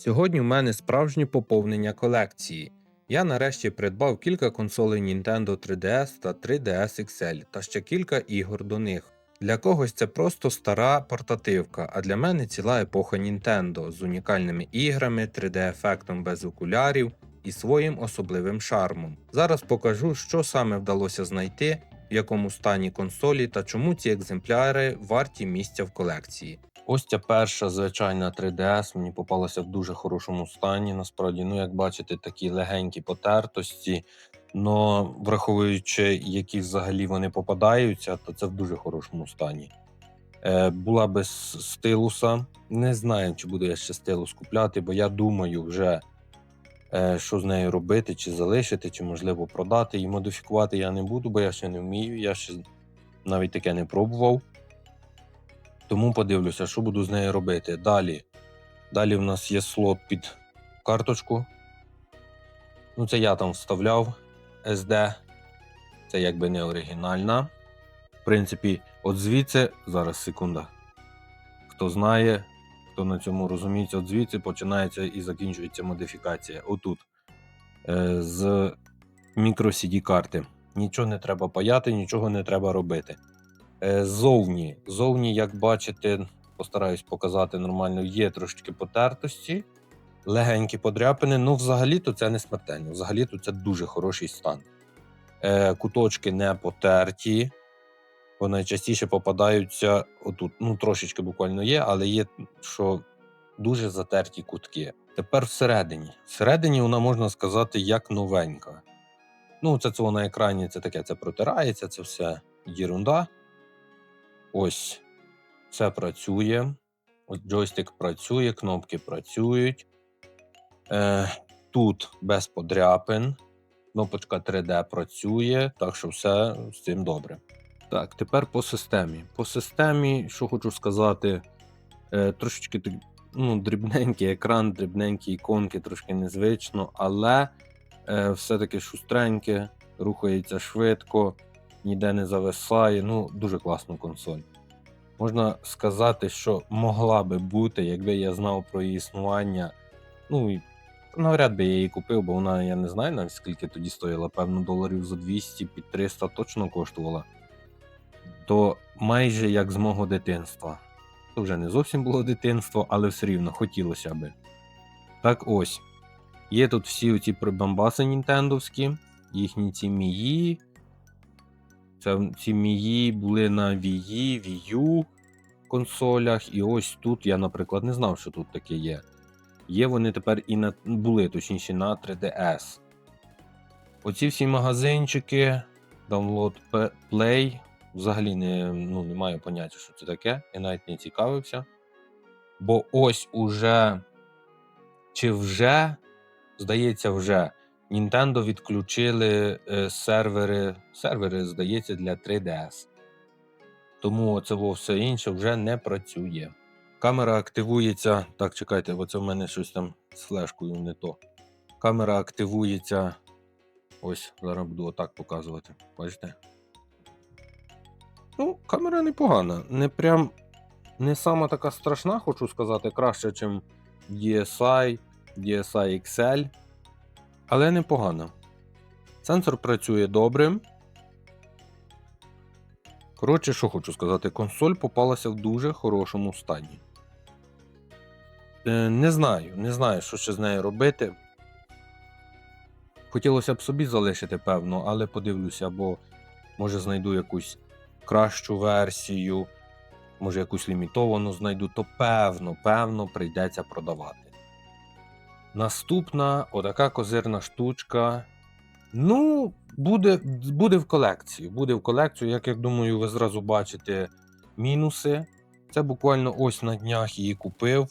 Сьогодні в мене справжнє поповнення колекції. Я нарешті придбав кілька консолей Nintendo 3DS та 3DS XL та ще кілька ігор до них. Для когось це просто стара портативка, а для мене ціла епоха Nintendo з унікальними іграми, 3D-ефектом без окулярів і своїм особливим шармом. Зараз покажу, що саме вдалося знайти, в якому стані консолі та чому ці екземпляри варті місця в колекції. Ось ця перша звичайна 3DS мені попалася в дуже хорошому стані. Насправді, ну як бачите, такі легенькі потертості. Но враховуючи, які взагалі вони попадаються, то це в дуже хорошому стані. Е, була без стилуса. Не знаю, чи буду я ще стилус купляти, бо я думаю вже, е, що з нею робити, чи залишити, чи можливо продати. І модифікувати я не буду, бо я ще не вмію. Я ще навіть таке не пробував. Тому подивлюся, що буду з нею робити. Далі. Далі в нас є слот під карточку. Ну, це я там вставляв SD. Це якби не оригінальна. В принципі, от звідси, зараз секунда. Хто знає, хто на цьому розуміється, от звідси починається і закінчується модифікація. Отут. Е, з мікро CD карти. Нічого не треба паяти, нічого не треба робити. Е, Зовні, зовні, як бачите, постараюсь показати нормально, є трошечки потертості, легенькі подряпини. Ну, взагалі-то це не смертельно. Взагалі-то це дуже хороший стан. Е, Куточки не потерті, бо найчастіше попадаються отут. Ну, трошечки буквально є, але є, що дуже затерті кутки. Тепер всередині. Всередині вона можна сказати як новенька. Ну, це це на екрані, це таке, це протирається, це все єрунда. Ось все працює. Ось джойстик працює, кнопки працюють. Е, тут без подряпин. Кнопочка 3D працює, так що все з цим добре. Так, тепер по системі. По системі, що хочу сказати, е, трошечки ну, дрібненький екран, дрібненькі іконки, трошки незвично, але е, все-таки шустреньке, рухається швидко ніде не зависає. Ну, дуже класна консоль. Можна сказати, що могла би бути, якби я знав про її існування. Ну і навряд би я її купив, бо вона, я не знаю навіть тоді стоїла, певно, доларів за 200 під 300 точно коштувала. То майже як з мого дитинства. Це вже не зовсім було дитинство, але все рівно хотілося би. Так ось. Є тут всі оці прибамбаси нінтендовські, їхні ці мії, це ці мії були на Wii U консолях, і ось тут я, наприклад, не знав, що тут таке є. Є вони тепер і на були, точніше, на 3DS. Оці всі магазинчики, Download Play. Взагалі не, ну, не маю поняття, що це таке. Я навіть не цікавився. Бо ось уже, чи вже, здається, вже Nintendo відключили е, сервери, сервери, здається, для 3DS. Тому це все інше вже не працює. Камера активується. Так, чекайте, бо це в мене щось там з флешкою не то. Камера активується. Ось, зараз буду отак показувати. Бачите? Ну, камера непогана. Не прям не сама така страшна, хочу сказати, краще, ніж DSI, DSI XL але непогано. Сенсор працює добре. Коротше, що хочу сказати, консоль попалася в дуже хорошому стані. Е, не знаю, не знаю, що ще з нею робити. Хотілося б собі залишити, певно, але подивлюся, бо може знайду якусь кращу версію, може якусь лімітовану знайду, то певно, певно, прийдеться продавати. Наступна отака козирна штучка. Ну, буде буде в колекцію. Буде в колекцію, як я думаю, ви зразу бачите мінуси. Це буквально ось на днях її купив.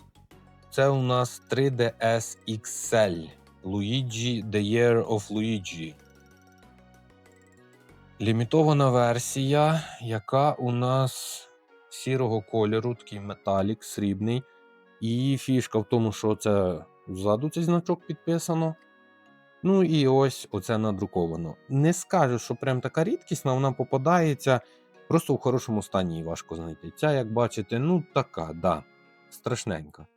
Це у нас 3DS XL Luigi The Year of Luigi. Лімітована версія, яка у нас сірого кольору, такий металік срібний. І фішка в тому, що це Ззаду цей значок підписано. Ну і ось оце надруковано. Не скажу, що прям така рідкісна, вона попадається. Просто в хорошому стані її важко знайти. Ця, як бачите, ну така, да, страшненька.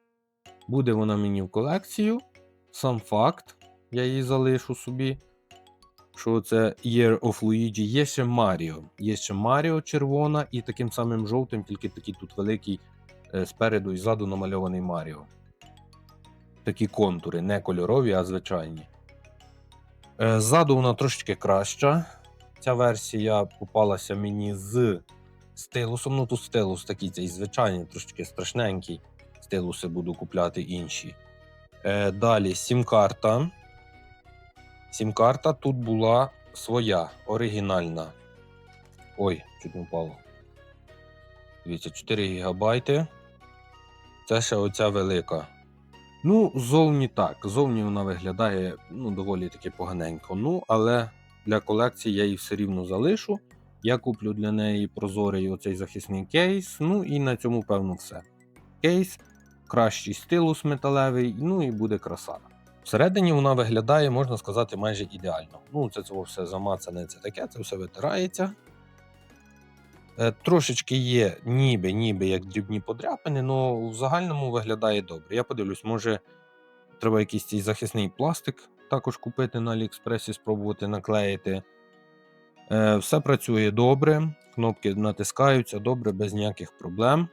Буде вона мені в колекцію. Сам факт, я її залишу собі. Що це Year of Luigi. Є ще Маріо. Є ще Маріо червона і таким самим жовтим, тільки такий тут великий е, спереду і ззаду намальований Маріо. Такі контури, не кольорові, а звичайні. Е, Ззаду вона трошечки краща. Ця версія попалася мені з стилусом. Ну, тут стилус такий цей звичайний, трошечки страшненький. Стилуси буду купляти інші. Е, далі сім-карта. Сім-карта тут була своя, оригінальна. Ой, чуть не впало. Дивіться, 4 ГБ. Це ще оця велика. Ну, зовні так. Зовні вона виглядає ну, доволі таки поганенько. Ну, але для колекції я її все рівно залишу. Я куплю для неї прозорий оцей захисний кейс. Ну і на цьому, певно, все. Кейс, кращий стилус металевий, ну і буде краса. Всередині вона виглядає, можна сказати, майже ідеально. Ну, це цього все замацане, це таке, це все витирається. Е, Трошечки є ніби, ніби як дрібні подряпини, але в загальному виглядає добре. Я подивлюсь, може треба якийсь цей захисний пластик також купити на Аліекспресі, спробувати наклеїти. Е, Все працює добре, кнопки натискаються добре, без ніяких проблем.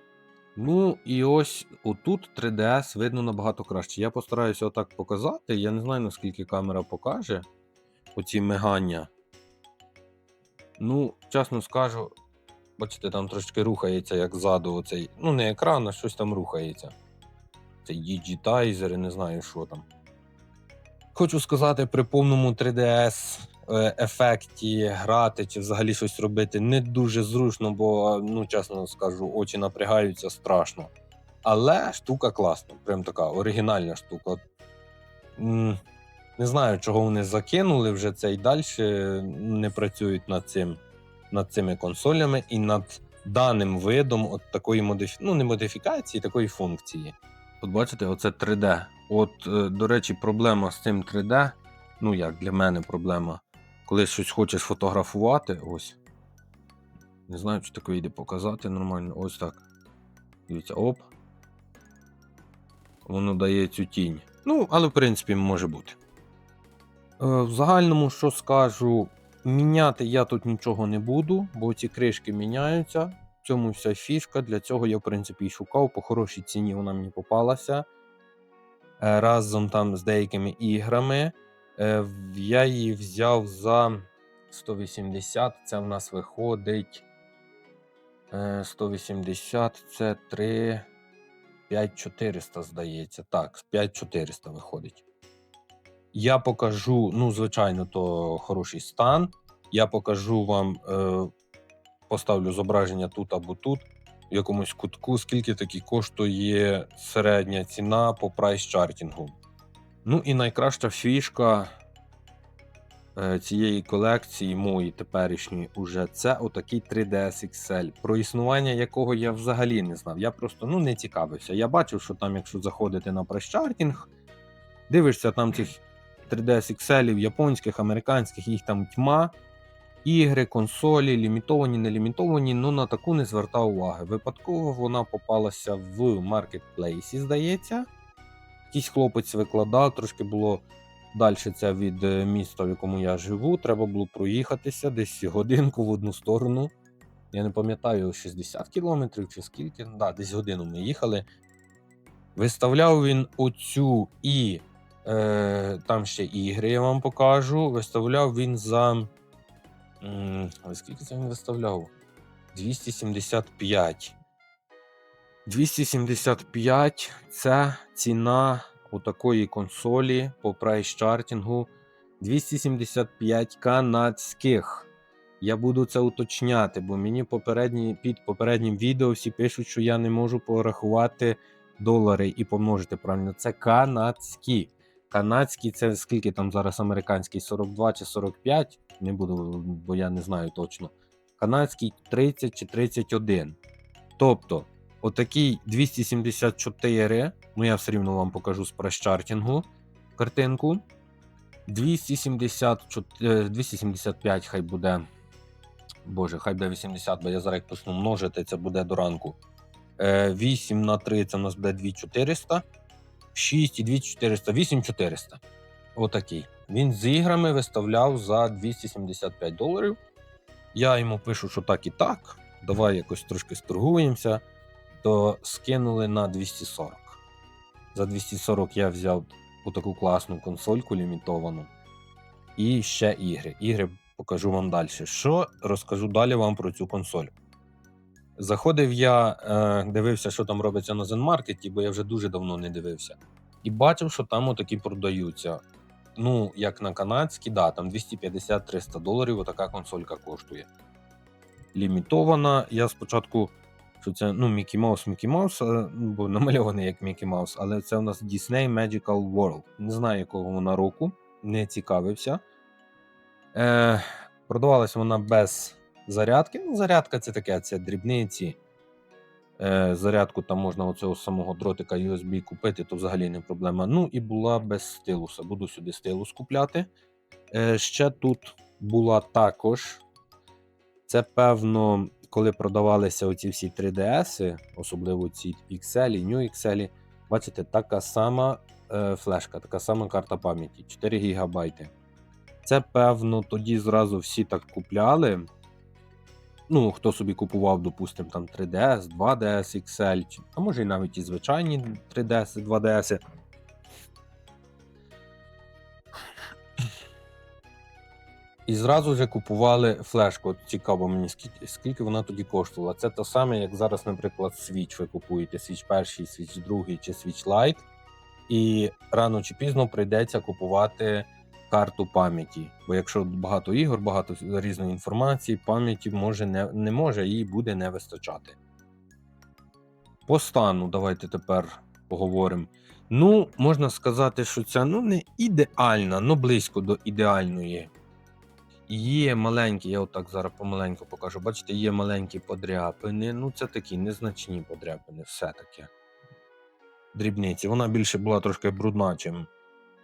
Ну і ось отут 3DS видно набагато краще. Я постараюся отак показати. Я не знаю, наскільки камера покаже оці мигання. Ну, чесно скажу, бачите, там трошки рухається, як ззаду оцей. Ну, не екран, а щось там рухається. Діджитайзер, і не знаю, що там. Хочу сказати, при повному 3DS е, ефекті грати чи взагалі щось робити не дуже зручно, бо, ну, чесно скажу, очі напрягаються страшно. Але штука класна, прям така оригінальна штука. Не знаю, чого вони закинули вже це і далі не працюють над цим, над цими консолями і над даним видом от такої модифі... ну, не модифікації, такої функції. От бачите, оце 3D. От, е, до речі, проблема з цим 3D. Ну, як для мене проблема. Коли щось хочеш фотографувати, ось. Не знаю, чи так вийде показати нормально. Ось так. Дивіться, оп. Воно дає цю тінь. Ну, але в принципі може бути. Е, В загальному, що скажу, міняти я тут нічого не буду, бо ці кришки міняються. В цьому вся фішка. Для цього я, в принципі, і шукав. По хорошій ціні вона мені попалася. Е, Разом там з деякими іграми. Е, Я її взяв за 180. Це в нас виходить. е, 180 це 3. 5400, здається. Так, 5400 виходить. Я покажу, ну, звичайно, то хороший стан. Я покажу вам, е, поставлю зображення тут або тут, в якомусь кутку, скільки таки коштує середня ціна по прайс-чартінгу. Ну і найкраща фішка е, цієї колекції, моєї теперішньої, уже це отакий 3DS XL, про існування якого я взагалі не знав. Я просто ну, не цікавився. Я бачив, що там, якщо заходити на прайс-чартінг, дивишся там цих 3DS XL, японських, американських, їх там тьма. Ігри, консолі, лімітовані, не лімітовані, ну на таку не звертав уваги. Випадково вона попалася в маркетплейсі, здається. Якийсь хлопець викладав, трошки було далі це від е, міста, в якому я живу. Треба було проїхатися десь годинку в одну сторону. Я не пам'ятаю, 60 кілометрів чи скільки. Да, десь годину ми їхали. Виставляв він оцю і е, там ще ігри я вам покажу. Виставляв він за. ой, Скільки це він виставляв? 275. 275 це ціна у такої консолі по прайс-чартінгу. 275 канадських. Я буду це уточняти, бо мені попередні, під попереднім відео всі пишуть, що я не можу порахувати долари і помножити правильно. Це канадські. Канадські це скільки там зараз американський 42 чи 45. Не буду, бо я не знаю точно. Канадський 30 чи 31. Тобто, отакий 274. Ну я все рівно вам покажу з прайс-чартінгу картинку. 274, е, 275 хай буде. Боже, хай буде 80, бо я зараз як почну множити, це буде до ранку. Е, 8 на 3 це у нас буде 2400. 6 і 2400, 8400. Отакий. Він з іграми виставляв за 275 доларів. Я йому пишу, що так і так. Давай якось трошки сторгуємося. То скинули на 240. За 240 я взяв таку класну консольку лімітовану. І ще ігри. Ігри покажу вам далі. Що розкажу далі вам про цю консоль. Заходив я, е, дивився, що там робиться на Zenmarket, бо я вже дуже давно не дивився. І бачив, що там отакі продаються. Ну, як на канадські, да, там 250-300 доларів отака консолька коштує. Лімітована. Я спочатку, що це ну, Мікі Маус, Мікі Маус, е, бо намальований як Мікі Маус, але це у нас Disney Magical World. Не знаю, якого вона року, не цікавився. Е, продавалася вона без зарядки. Ну, зарядка це таке, це дрібниці. Е, зарядку там можна оцього самого дротика USB купити, то взагалі не проблема. Ну і була без стилуса. Буду сюди стилус купляти. Е, ще тут була також. Це певно, коли продавалися оці всі 3DS, особливо ці XL, New XL, бачите, така сама е, флешка, така сама карта пам'яті 4 ГБ. Це, певно, тоді зразу всі так купляли. Ну, хто собі купував, допустимо, там 3DS, 2DS XL, а може і навіть і звичайні 3DS, 2DS. І зразу вже купували флешку. Цікаво мені, скільки, скільки вона тоді коштувала. Це те саме, як зараз, наприклад, Switch ви купуєте Switch перший, Switch другий чи Switch Lite. І рано чи пізно прийдеться купувати карту пам'яті. Бо якщо багато ігор, багато різної інформації, пам'яті може не, не може і буде не вистачати. По стану, давайте тепер поговоримо. Ну, можна сказати, що це ну, не ідеальна, але близько до ідеальної. Є маленькі, я отак зараз помаленьку покажу. Бачите, є маленькі подряпини. Ну, це такі незначні подряпини, все-таки. Дрібниці. Вона більше була трошки брудна, чим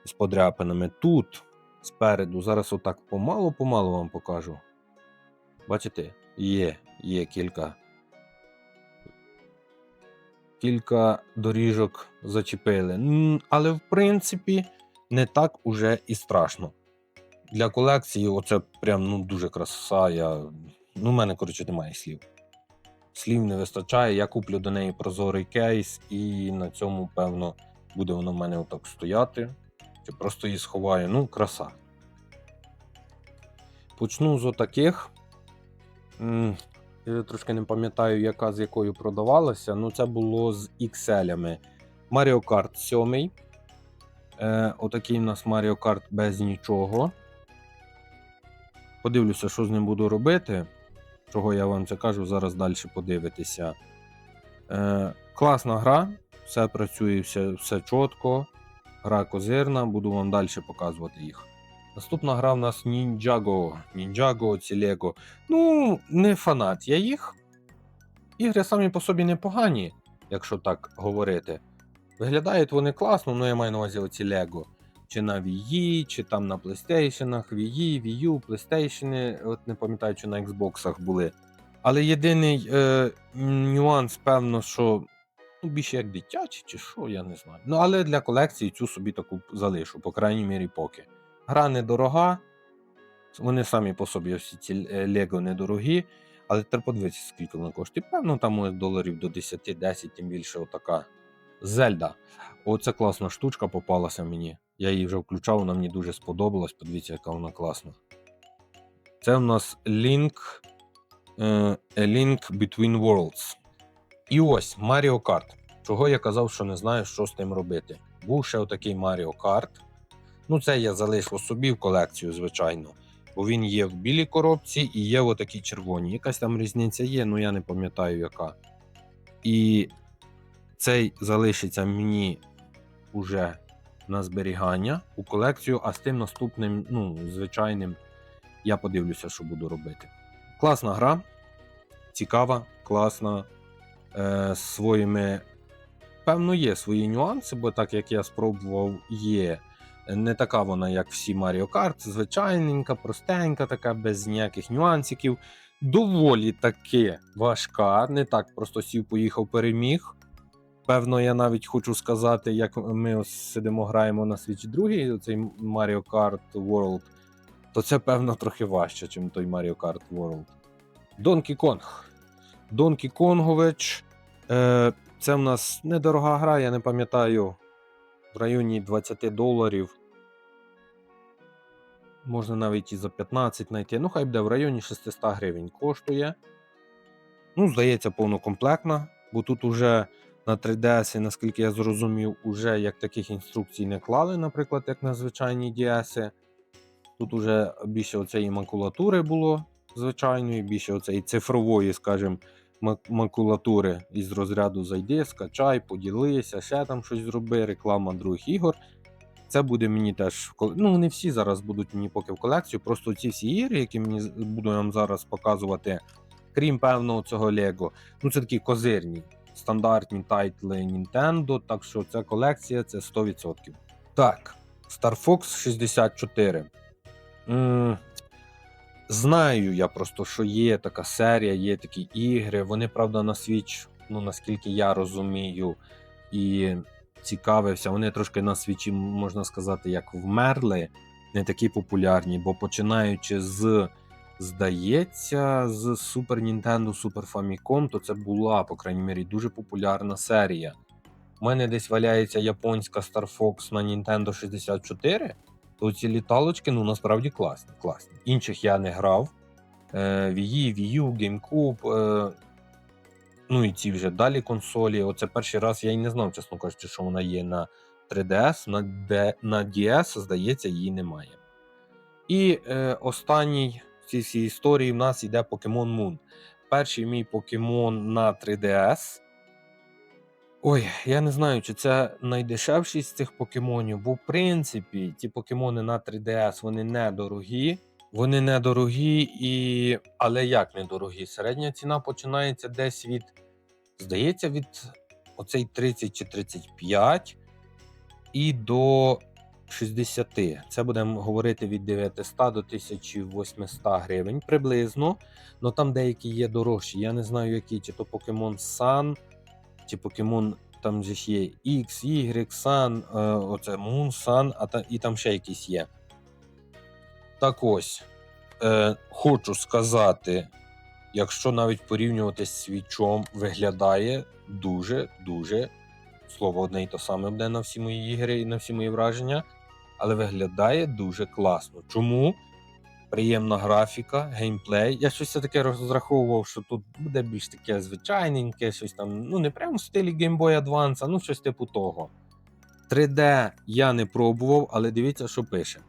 з подряпинами. Тут спереду, зараз отак помалу-помалу вам покажу. Бачите, є, є кілька. Кілька доріжок зачепили. Але в принципі не так уже і страшно. Для колекції оце прям ну, дуже краса. Я... Ну, в мене, коротше, немає слів. Слів не вистачає. Я куплю до неї прозорий кейс, і на цьому, певно, буде воно в мене отак стояти. Чи просто її сховаю. Ну, краса. Почну з отаких. Я трошки не пам'ятаю, яка з якою продавалася. Ну, це було з XL. Mario Kart 7. Е, отакий у нас Mario Kart без нічого. Подивлюся, що з ним буду робити. Чого я вам це кажу, зараз далі подивитися. Е, класна гра, все працює, все, все чітко. Гра козирна, буду вам далі показувати їх. Наступна гра в нас Ninjago. Ninjago ці Lego. Ну, не фанат я їх. Ігри самі по собі непогані, якщо так говорити. Виглядають вони класно, ну я маю на увазі оці Lego. Чи на Wii, чи там на PlayStation, Wii, Wii U, PlayStation, от не пам'ятаю, чи на Xbox були. Але єдиний е, нюанс, певно, що ну, більше як дитячий, чи що, я не знаю. Ну, але для колекції цю собі таку залишу, по крайній мірі, поки. Гра недорога, вони самі по собі всі ці е, Лего недорогі, але треба подивитися, скільки вона коштує. Певно, там може доларів до 10-10, тим більше отака. Зельда. Оце класна штучка попалася мені. Я її вже включав, вона мені дуже сподобалась. Подивіться, яка вона класна. Це у нас Link, е, A Link Between Worlds. І ось Mario Kart. Чого я казав, що не знаю, що з тим робити. Був ще отакий Mario Kart. Ну, це я залишив собі в колекцію, звичайно. Бо він є в білій коробці і є в отакій червоній. Якась там різниця є, але я не пам'ятаю, яка. І цей залишиться мені уже на зберігання у колекцію, а з тим наступним, ну, звичайним, я подивлюся, що буду робити. Класна гра, цікава, класна. Е, своїми. Певно, є свої нюанси, бо так як я спробував, є. Не така вона, як всі Mario Kart, звичайненька, простенька, така, без ніяких нюансиків. Доволі таки важка, не так просто сів, поїхав, переміг. Певно, я навіть хочу сказати, як ми ось сидимо, граємо на Switch 2, цей Mario Kart World, то це, певно, трохи важче, ніж той Mario Kart World. Donkey Kong. Donkey Kongovич. Е, це в нас недорога гра, я не пам'ятаю, в районі 20 доларів. Можна навіть і за 15 знайти. Ну, хай буде в районі 600 гривень коштує. Ну, здається, повнокомплектна, бо тут уже на 3DS, наскільки я зрозумів, уже як таких інструкцій не клали, наприклад, як на звичайні DS. Тут уже більше оцеї макулатури було звичайної, більше оцеї цифрової, скажімо, макулатури із розряду зайди, скачай, поділися, ще там щось зроби, реклама других ігор. Це буде мені теж Ну, вони всі зараз будуть мені поки в колекцію. Просто ці всі ігри, які мені буду вам зараз показувати, крім певного цього Лего, ну це такі козирні, стандартні тайтли Nintendo, так що ця колекція це 100%. Так, Star Fox 64. М, Знаю я просто, що є така серія, є такі ігри. Вони, правда, на Switch, ну наскільки я розумію, і цікавився, вони трошки на свічі, можна сказати, як вмерли, не такі популярні, бо починаючи з, здається, з Super Nintendo, Super Famicom, то це була, по крайній мірі, дуже популярна серія. У мене десь валяється японська Star Fox на Nintendo 64, то ці літалочки, ну насправді класні. класні. Інших я не грав. Е, Wii, U, GameCube, е, ну і ці вже далі консолі. Оце перший раз я й не знав, чесно кажучи, що вона є на 3DS, на, D, на DS, здається, її немає. І е, останній в цій всій історії в нас йде Pokemon Moon. Перший мій Pokemon на 3DS. Ой, я не знаю, чи це найдешевший з цих покемонів, бо в принципі ті покемони на 3DS вони недорогі. Вони недорогі, і... але як недорогі? Середня ціна починається десь від, здається, від оцей 30 чи 35 і до 60. Це будемо говорити від 900 до 1800 гривень приблизно. Ну там деякі є дорожчі. Я не знаю, які, чи то Pokemon Sun, чи Pokemon там же є X, Y, Sun, оце Moon, Sun, а та, і там ще якісь є. Так ось, е, хочу сказати, якщо навіть порівнювати з свічом, виглядає дуже-дуже. Слово одне і то саме буде на всі мої ігри і на всі мої враження, але виглядає дуже класно. Чому? Приємна графіка, геймплей. Я щось таке розраховував, що тут буде більш таке звичайненьке, щось там, ну не прямо в стилі Game Boy Advance, а ну щось типу того. 3D я не пробував, але дивіться, що пише.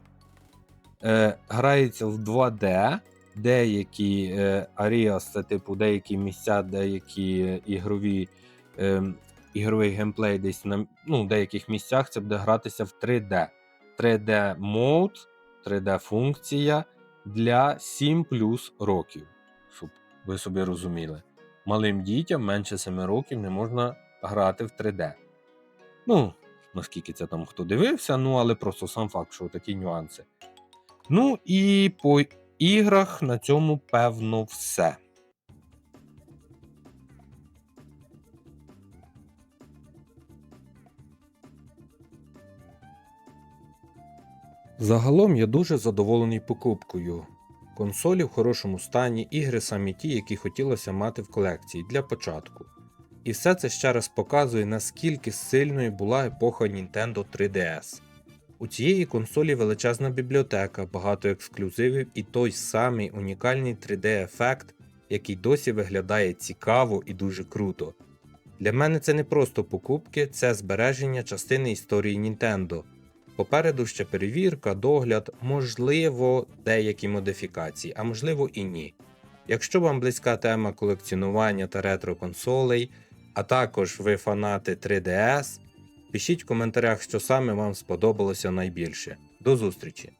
Е, грається в 2D. Деякі е, Аріас, це типу деякі місця, деякі ігрові, е, ігровий геймплей десь на ну, в деяких місцях це буде гратися в 3D. 3D мод, 3D функція для 7 плюс років. Щоб ви собі розуміли. Малим дітям менше 7 років не можна грати в 3D. Ну, наскільки це там хто дивився, ну але просто сам факт, що такі нюанси. Ну і по іграх на цьому певно все. Загалом я дуже задоволений покупкою. Консолі в хорошому стані, ігри самі ті, які хотілося мати в колекції для початку. І все це ще раз показує, наскільки сильною була епоха Nintendo 3DS. У цієї консолі величезна бібліотека, багато ексклюзивів і той самий унікальний 3D-ефект, який досі виглядає цікаво і дуже круто. Для мене це не просто покупки, це збереження частини історії Nintendo. Попереду ще перевірка, догляд, можливо, деякі модифікації, а можливо і ні. Якщо вам близька тема колекціонування та ретро консолей, а також ви фанати 3DS, пишіть в коментарях, що саме вам сподобалося найбільше. До зустрічі!